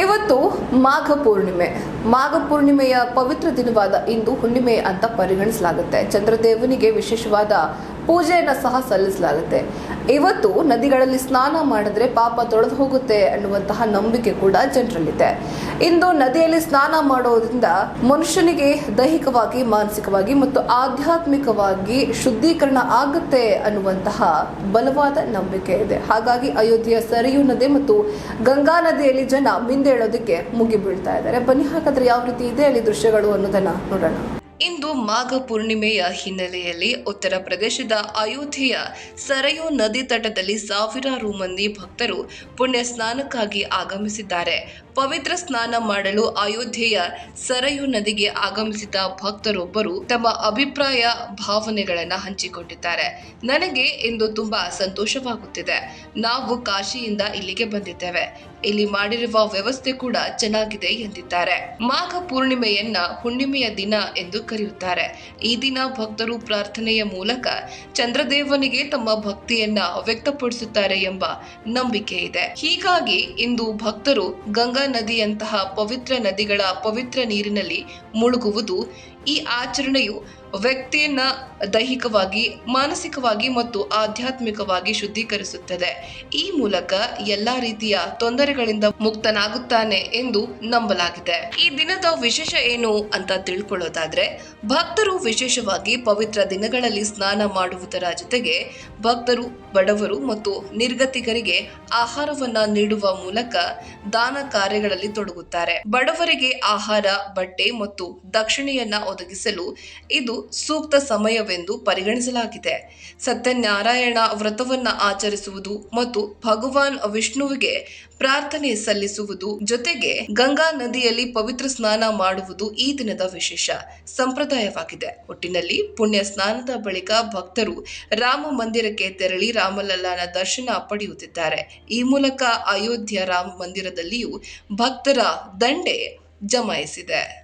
ಇವತ್ತು ಮಾಘ ಪೂರ್ಣಿಮೆ. ಮಾಘ ಪೂರ್ಣಿಮೆಯ ಪವಿತ್ರ ದಿನವಾದ ಇಂದು ಹುಣ್ಣಿಮೆ ಅಂತ ಪರಿಗಣಿಸಲಾಗುತ್ತೆ. ಚಂದ್ರದೇವನಿಗೆ ವಿಶೇಷವಾದ ಪೂಜೆಯನ್ನು ಸಹ ಸಲ್ಲಿಸಲಾಗುತ್ತೆ. ಇವತ್ತು ನದಿಗಳಲ್ಲಿ ಸ್ನಾನ ಮಾಡಿದ್ರೆ ಪಾಪ ತೊಳೆದು ಹೋಗುತ್ತೆ ಅನ್ನುವಂತಹ ನಂಬಿಕೆ ಕೂಡ ಜನರಲ್ಲಿದೆ. ಇಂದು ನದಿಯಲ್ಲಿ ಸ್ನಾನ ಮಾಡೋದ್ರಿಂದ ಮನುಷ್ಯನಿಗೆ ದೈಹಿಕವಾಗಿ, ಮಾನಸಿಕವಾಗಿ ಮತ್ತು ಆಧ್ಯಾತ್ಮಿಕವಾಗಿ ಶುದ್ಧೀಕರಣ ಆಗುತ್ತೆ ಅನ್ನುವಂತಹ ಬಲವಾದ ನಂಬಿಕೆ ಇದೆ. ಹಾಗಾಗಿ ಅಯೋಧ್ಯೆಯ ಸರಿಯು ನದಿ ಮತ್ತು ಗಂಗಾ ನದಿಯಲ್ಲಿ ಜನ ಮಿಂದೇಳೋದಕ್ಕೆ ಮುಗಿ ಬೀಳ್ತಾ ಇದ್ದಾರೆ. ಬನ್ನಿ ಹಾಗಾದ್ರೆ ಯಾವ ರೀತಿ ಇದೆ ಅಲ್ಲಿ ದೃಶ್ಯಗಳು ಅನ್ನೋದನ್ನ ನೋಡೋಣ. ಇಂದು ಮಾಘ ಪೂರ್ಣಿಮೆಯ ಹಿನ್ನೆಲೆಯಲ್ಲಿ ಉತ್ತರ ಪ್ರದೇಶದ ಅಯೋಧ್ಯೆಯ ಸರಯು ನದಿ ತಟದಲ್ಲಿ ಸಾವಿರಾರು ಮಂದಿ ಭಕ್ತರು ಪುಣ್ಯ ಸ್ನಾನಕ್ಕಾಗಿ ಆಗಮಿಸಿದ್ದಾರೆ. ಪವಿತ್ರ ಸ್ನಾನ ಮಾಡಲು ಅಯೋಧ್ಯೆಯ ಸರಯು ನದಿಗೆ ಆಗಮಿಸಿದ ಭಕ್ತರೊಬ್ಬರು ತಮ್ಮ ಅಭಿಪ್ರಾಯ, ಭಾವನೆಗಳನ್ನು ಹಂಚಿಕೊಂಡಿದ್ದಾರೆ. ನನಗೆ ಇಂದು ತುಂಬಾ ಸಂತೋಷವಾಗುತ್ತಿದೆ. ನಾವು ಕಾಶಿಯಿಂದ ಇಲ್ಲಿಗೆ ಬಂದಿದ್ದೇವೆ. ಇಲ್ಲಿ ಮಾಡಿರುವ ವ್ಯವಸ್ಥೆ ಕೂಡ ಚೆನ್ನಾಗಿದೆ ಎಂದಿದ್ದಾರೆ. ಮಾಘ ಪೂರ್ಣಿಮೆಯನ್ನ ಹುಣ್ಣಿಮೆಯ ದಿನ ಎಂದು ಕರೆಯುತ್ತಾರೆ. ಈ ದಿನ ಭಕ್ತರು ಪ್ರಾರ್ಥನೆಯ ಮೂಲಕ ಚಂದ್ರದೇವನಿಗೆ ತಮ್ಮ ಭಕ್ತಿಯನ್ನ ವ್ಯಕ್ತಪಡಿಸುತ್ತಾರೆ ಎಂಬ ನಂಬಿಕೆ ಇದೆ. ಹೀಗಾಗಿ ಇಂದು ಭಕ್ತರು ಗಂಗಾ ನದಿಯಂತಹ ಪವಿತ್ರ ನದಿಗಳ ಪವಿತ್ರ ನೀರಿನಲ್ಲಿ ಮುಳುಗುವುದು ಈ ಆಚರಣೆಯು ವ್ಯಕ್ತಿಯನ್ನ ದೈಹಿಕವಾಗಿ, ಮಾನಸಿಕವಾಗಿ ಮತ್ತು ಆಧ್ಯಾತ್ಮಿಕವಾಗಿ ಶುದ್ಧೀಕರಿಸುತ್ತದೆ. ಈ ಮೂಲಕ ಎಲ್ಲಾ ರೀತಿಯ ತೊಂದರೆಗಳಿಂದ ಮುಕ್ತನಾಗುತ್ತಾನೆ ಎಂದು ನಂಬಲಾಗಿದೆ. ಈ ದಿನದ ವಿಶೇಷ ಏನು ಅಂತ ತಿಳ್ಕೊಳ್ಳೋದಾದ್ರೆ, ಭಕ್ತರು ವಿಶೇಷವಾಗಿ ಪವಿತ್ರ ದಿನಗಳಲ್ಲಿ ಸ್ನಾನ ಮಾಡುವುದರ ಜೊತೆಗೆ ಭಕ್ತರು, ಬಡವರು ಮತ್ತು ನಿರ್ಗತಿಕರಿಗೆ ಆಹಾರವನ್ನ ನೀಡುವ ಮೂಲಕ ದಾನ ಕಾರ್ಯಗಳಲ್ಲಿ ತೊಡಗುತ್ತಾರೆ. ಬಡವರಿಗೆ ಆಹಾರ, ಬಟ್ಟೆ ಮತ್ತು ದಕ್ಷಿಣೆಯನ್ನ ಒದಗಿಸಲು ಇದು ಸೂಕ್ತ ಸಮಯವೆಂದು ಪರಿಗಣಿಸಲಾಗಿದೆ. ಸತ್ಯನಾರಾಯಣ ವ್ರತವನ್ನು ಆಚರಿಸುವುದು ಮತ್ತು ಭಗವಾನ್ ವಿಷ್ಣುವಿಗೆ ಪ್ರಾರ್ಥನೆ ಸಲ್ಲಿಸುವುದು ಜೊತೆಗೆ ಗಂಗಾ ನದಿಯಲ್ಲಿ ಪವಿತ್ರ ಸ್ನಾನ ಮಾಡುವುದು ಈ ದಿನದ ವಿಶೇಷ ಸಂಪ್ರದಾಯವಾಗಿದೆ. ಒಟ್ಟಿನಲ್ಲಿ ಪುಣ್ಯ ಸ್ನಾನದ ಬಳಿಕ ಭಕ್ತರು ರಾಮ ಮಂದಿರಕ್ಕೆ ತೆರಳಿ ರಾಮಲಲ್ಲನ ದರ್ಶನ ಪಡೆಯುತ್ತಿದ್ದಾರೆ. ಈ ಮೂಲಕ ಅಯೋಧ್ಯೆ ರಾಮ ಮಂದಿರದಲ್ಲಿಯೂ ಭಕ್ತರ ದಂಡೆ ಜಮಾಯಿಸಿದೆ.